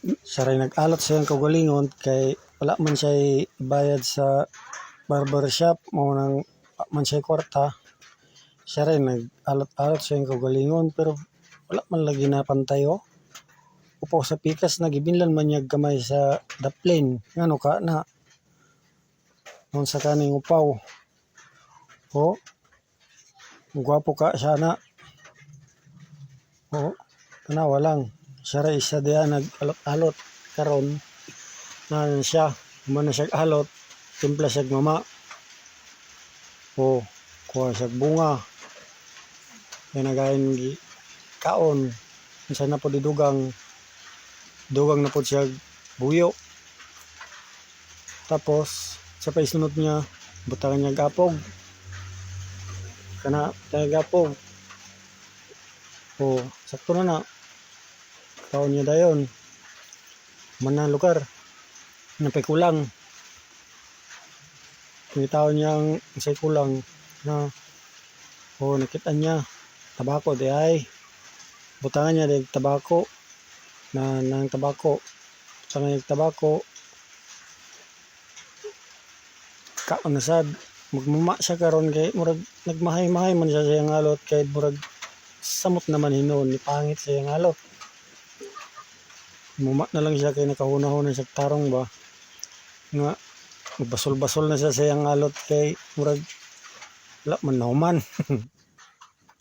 siya rin nag-alot sa iyang kaugalingon kay wala man siya bayad sa barbershop mo nang man siya kwarta. Siya rin nag-alot-alot sa iyang kaugalingon pero wala man lagi na pantayo. Upo sa pikas nagibinlan man niya gamay sa daplin. Ngano ka na? Nun sa kaning upaw. O gwapo ka siya na o tanawa lang siya rin isa diya nag-alot-alot karon. Na siya man na siya alot timpla siya mama o kuha siya bunga. Kaya nagayon kaon. Isa na po di dugang. Dugang na po siya buyo. Tapos sa paisunod niya butangan niya gapog. Kana tayo gapog. O sakto na na kaon niya dayon man na lugar. Napay kulang. Pinitaw niya ang isay kulang na o nakita niya tabako di ay. Butangan niya di tabako. Na nang tabako. Butangan niya tabako. Kaon na sad. Magmuma siya karon kay murag nagmahay-mahay man siya sa alot kay murag samot naman hinon ni pangit sa alot muma na lang siya kay nakahuna-huna siya tarong ba? Nga basol-basol na siya sa iyang alot kay murag wala man nahuman